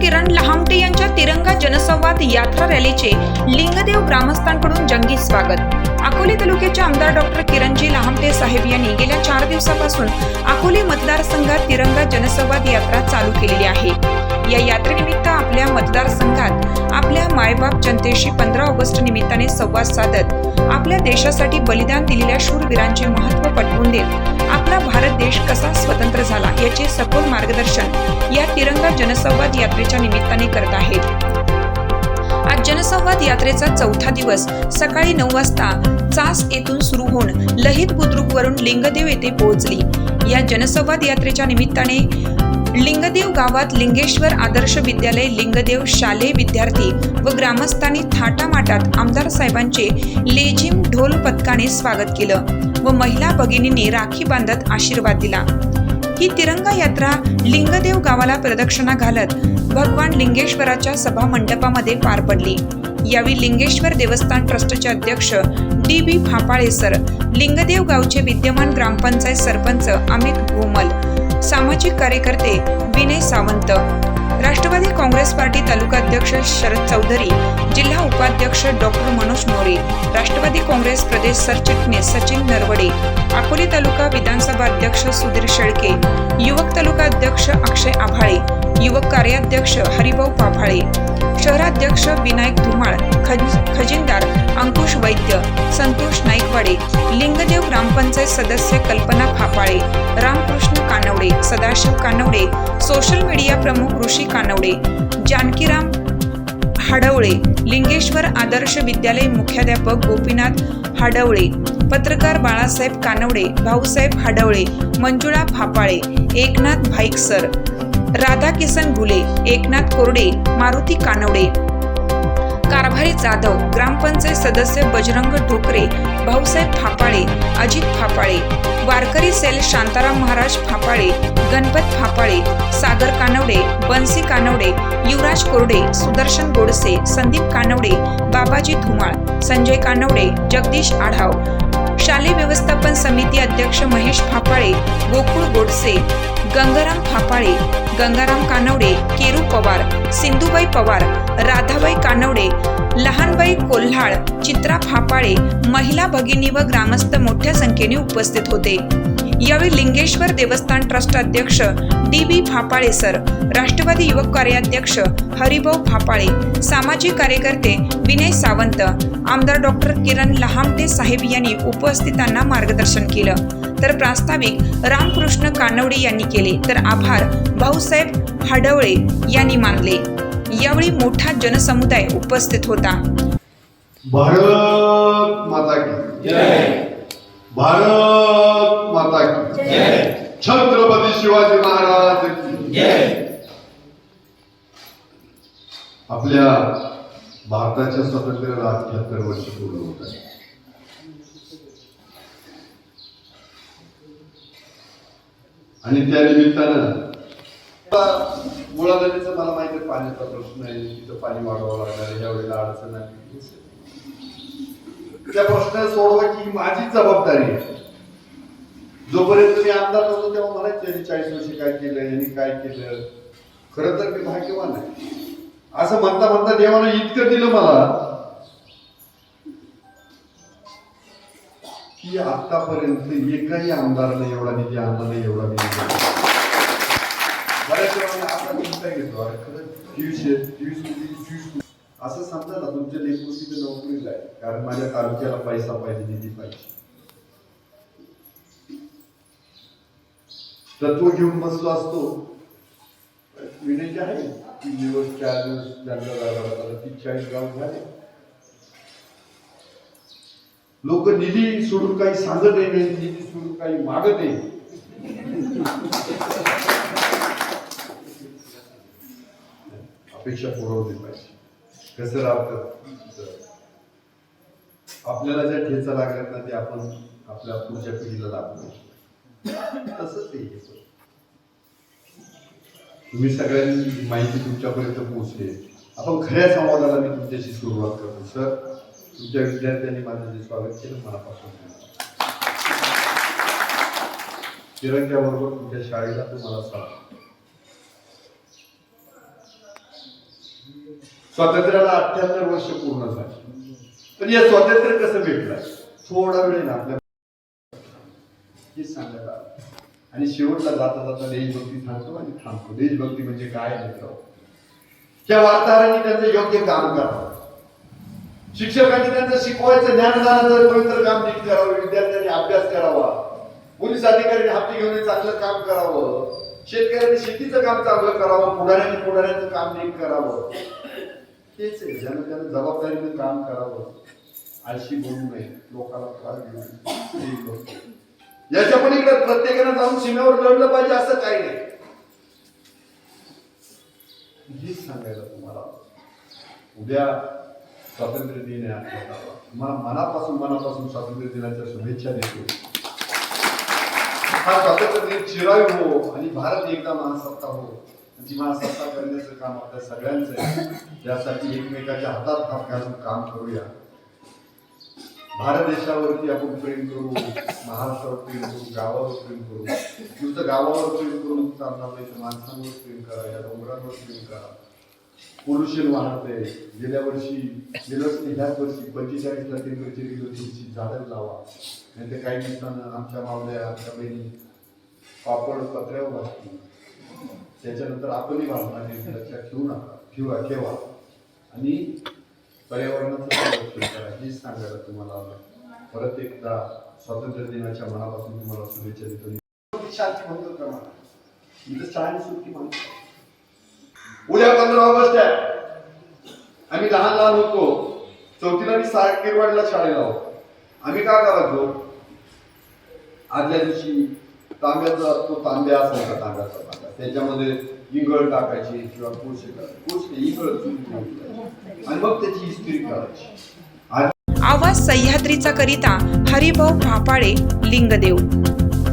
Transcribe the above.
किरण लहामटे यांच्या तिरंगा जनसंवाद यात्रा रॅलीचे लिंगदेव ग्रामस्थांकडून जंगी स्वागत. अकोले तालुक्याचे आमदार डॉक्टर किरणजी लहामटे साहेब यांनी गेल्या चार दिवसापासून अकोले मतदारसंघात तिरंगा जनसंवाद यात्रा चालू केलेली आहे. या यात्रेनिमित्त आपल्या मतदारसंघात आपल्या मायबाप जनतेशी पंधरा ऑगस्ट निमित्ताने संवाद साधत आपल्या देशासाठी बलिदान दिलेल्या शूरवीरांचे महत्त्व पटवून देत आपला भारत देश कसा जनसंवाद यात्रेच्या निमित्ताने करत आहेत. आज जनसंवाद यात्रेचा चौथा दिवस सकाळी नऊ वाजता चास येथून सुरू होऊन लहित बुद्रुक वरून लिंगदेव येथे पोहोचली. या जनसंवाद यात्रेच्या निमित्ताने लिंगदेव गावात लिंगेश्वर आदर्श विद्यालय लिंगदेव शालेय विद्यार्थी व ग्रामस्थांनी थाटामाटात आमदार साहेबांचे लेझिम ढोल पथकाने स्वागत केलं व महिला भगिनींनी राखी बांधत आशीर्वाद दिला. ही तिरंगा यात्रा लिंगदेव गावाला प्रदक्षिणा घालत भगवान लिंगेश्वराच्या सभा मंडपामध्ये पार पडली. यावेळी लिंगेश्वर देवस्थान ट्रस्टचे अध्यक्ष D B Phapale sir Lingdev गावचे विद्यमान ग्रामपंचायत सरपंच अमित घोमल सामाजिक कार्यकर्ते विनय सावंत राष्ट्रवादी काँग्रेस पार्टी तालुका अध्यक्ष शरद चौधरी जिल्हा उपाध्यक्ष डॉक्टर मनोज मोरे राष्ट्रवादी काँग्रेस प्रदेश सरचिटणीस सचिन नरवडे अकोले तालुका विधानसभा अध्यक्ष सुधीर शेळके युवक तालुका अध्यक्ष अक्षय आभाळे युवक कार्याध्यक्ष हरिभाऊ पाभाळे शहराध्यक्ष विनायक धुमाळ खज खजिनदार अंकुश वैद्य संतोष नाईकवाडे लिंगदेव ग्रामपंचायत सदस्य कल्पना फापाळे रामकृष्ण कानवडे सदाशिव कानवडे सोशल मीडिया प्रमुख ऋषी कानवडे जानकीराम हाडवळे लिंगेश्वर आदर्श विद्यालय मुख्याध्यापक गोपीनाथ हाडवळे पत्रकार बाळासाहेब कानवडे भाऊसाहेब हाडवळे मंजुळा फापाळे एकनाथ भाईकसर राधाकिसन भुले एकनाथ कोरडे मारुती कानवडे कारभारी जाधव ग्रामपंचायत सदस्य बजरंग ढोकरे भाऊसाहेब फापाळे अजित फापाळे वारकरी सेल शांताराम महाराज फापाळे गणपत फापाळे सागर कानवडे बन्सी कानवडे युवराज कोरडे सुदर्शन गोडसे संदीप कानवडे बाबाजी धुमाळ संजय कानवडे जगदीश आढाव शालेय व्यवस्थापन समिती अध्यक्ष महेश फापाळे गोकुळ गोडसे गंगाराम फापाळे गंगाराम कानवडे केरू पवार सिंधुबाई पवार राधाबाई कानवडे लहानबाई कोल्हाळ चित्रा फापाळे महिला भगिनी व ग्रामस्थ मोठ्या संख्येने उपस्थित होते. यावेळी लिंगेश्वर देवस्थान ट्रस्ट अध्यक्ष D B Phapale sir Rashtrawadi युवक कार्याध्यक्ष हरिभाऊ फापाळे सामाजिक कार्यकर्ते विनय सावंत आमदार डॉक्टर किरण लहामटे साहेब यांनी उपस्थितांना मार्गदर्शन केलं. तर प्रास्ताविक रामकृष्ण कानवडे यांनी केले. तर आभार. भाऊसाहेब हाडवळे यांनी मानले. यावेळी मोठा जनसमुदाय उपस्थित होता. भारत माता की जय. भारत माता की जय. छत्रपती शिवाजी महाराज की जय. आपल्या भारताच्या स्वातंत्र्याला अठ्याहत्तर वर्ष पूर्ण होत आहे आणि त्या निमित्तानं मुळा नदीचं मला माहिती आहे पाण्याचा प्रश्न आहे तिथं पाणी वाढवावं लागणार आहे यावेळेला अडचण आहे त्या प्रश्न सोडवायची ही माझीच जबाबदारी आहे. जोपर्यंत मी आमदार नव्हतो तेव्हा मला त्यांनी चाळीस वर्षी काय केलं यांनी काय केलं? खरं तर मी भाग्यवान आहे. असं म्हणता म्हणता देवानं इतकं दिलं मला की आतापर्यंत एकही आमदाराने एवढा निधी आणला नाही एवढा निधी बऱ्याच वेळा आता चिंता घेतो अरे खरं असं समजा ना तुमच्या लेखून तिथे नोकरीला आहे कारण माझ्या तालुक्याला पैसा पाहिजे निधी पाहिजे. तत्व घेऊन बसलो असतो. विनंती जे आहे तीन दिवस चार दिवस त्यांना जागा तीस चाळीस गाव झाले. लोक निधी सोडून काही सांगत नाही निधी सोडून काही मागत नाही. अपेक्षा पुरवली पाहिजे. कसं राहतं आपल्याला ज्या ठेचा लागल्यात ना ते आपण आपल्या पुढच्या पिढीला लागतो तसंच ते तुम्ही सगळ्यांनी माहिती तुमच्यापर्यंत पोहोचली आपण खऱ्या संवादाला मी तुमच्याशी सुरुवात करतो सर. तुमच्या विद्यार्थ्यांनी माझं जे स्वागत केलं. मनापासून तिरंग्याबरोबर तुमच्या शाळेला तुम्हाला स्वागत. स्वातंत्र्याला अठ्ठ्याहत्तर वर्ष पूर्ण झाले. पण या स्वातंत्र्य कसं भेटलं? थोडा वेळ ना आपल्या सांगायला आणि शेवटला जाता जाता देशभक्ती सांगतो आणि थांबतो. देशभक्ती म्हणजे काय? मित्र त्या वार्ताहरांनी त्यांचं योग्य काम करावं शिक्षकांनी त्यांचं शिकवायचं ज्ञानदानाचं पवित्र काम नीट करावं विद्यार्थ्यांनी अभ्यास करावा. पोलीस अधिकाऱ्यांनी हाती घेऊन चांगलं काम करावं. शेतकऱ्यांनी शेतीचं काम चांगलं करावं पुढाऱ्यांनी पुढाऱ्यांचं काम नीट करावं. तेच आहे ज्यानं त्यानं जबाबदारीनं काम करावं. आळशी बोलू नये लोकांना त्रास देऊ नये. ही गोष्ट. प्रत्येकानं जाऊन सीमेवर लढलं पाहिजे असं काही नाही. हेच सांगायला तुम्हाला. उद्या स्वातंत्र्य दिन मला मनापासून मनापासून स्वातंत्र्य दिनाच्या शुभेच्छा देतो. हा स्वातंत्र्य दिन चिरायू हो आणि भारत एकदा महासत्ता हो. जी महासत्ता करण्याचं काम आपल्या सगळ्यांचं आहे. त्यासाठी एकमेकाच्या हातात हात घालून काम करूया. भारत देशावरती आपण प्रेम करू महाराष्ट्रावर प्रेम करू गावावर प्रेम करू. नुसतं गावावर प्रेम करून चालणार नाही माणसांवर प्रेम करा या डोंगरांवर प्रेम करा. पोल्युशन वाढतंय गेल्या वर्षी गेल्या वर्षी ह्याच वर्षी पंचेचाळीसला टेम्परेचर गेलं तुमची झाडं लावा. नाही तर काही दिवसांना आमच्या मावल्या आमच्या बहिणी पापड पत्र्यावर वाचतील. त्याच्यानंतर आपणही भासणार नाही लक्षात ठेवू नका. ठेवा ठेवा. आणि पर्यावरणाचं संरक्षण करा. हेच सांगायला तुम्हाला आलं परत एकदा स्वातंत्र्य दिनाच्या मनापासून तुम्हाला शुभेच्छा देतो. शांती भंग करा इथं शाळेत सुट्टी म्हणतो. उद्या पंधरा ऑगस्ट आहे. आम्ही लहान लहान होतो. चौथीला मी सारखेरवाडला शाळेला होतो. आम्ही काय करायचो आदल्या दिवशी तांब्याचा तो तांब्या असायचा तांब्याचा तांब्या. त्याच्यामध्ये इंगळ टाकायची किंवा कोश कोश इंगळ आणि मग त्याची इस्त्री करायची. आवाज सह्याद्रीचा करिता हरिभाऊ फाफाळे लिंगदेव.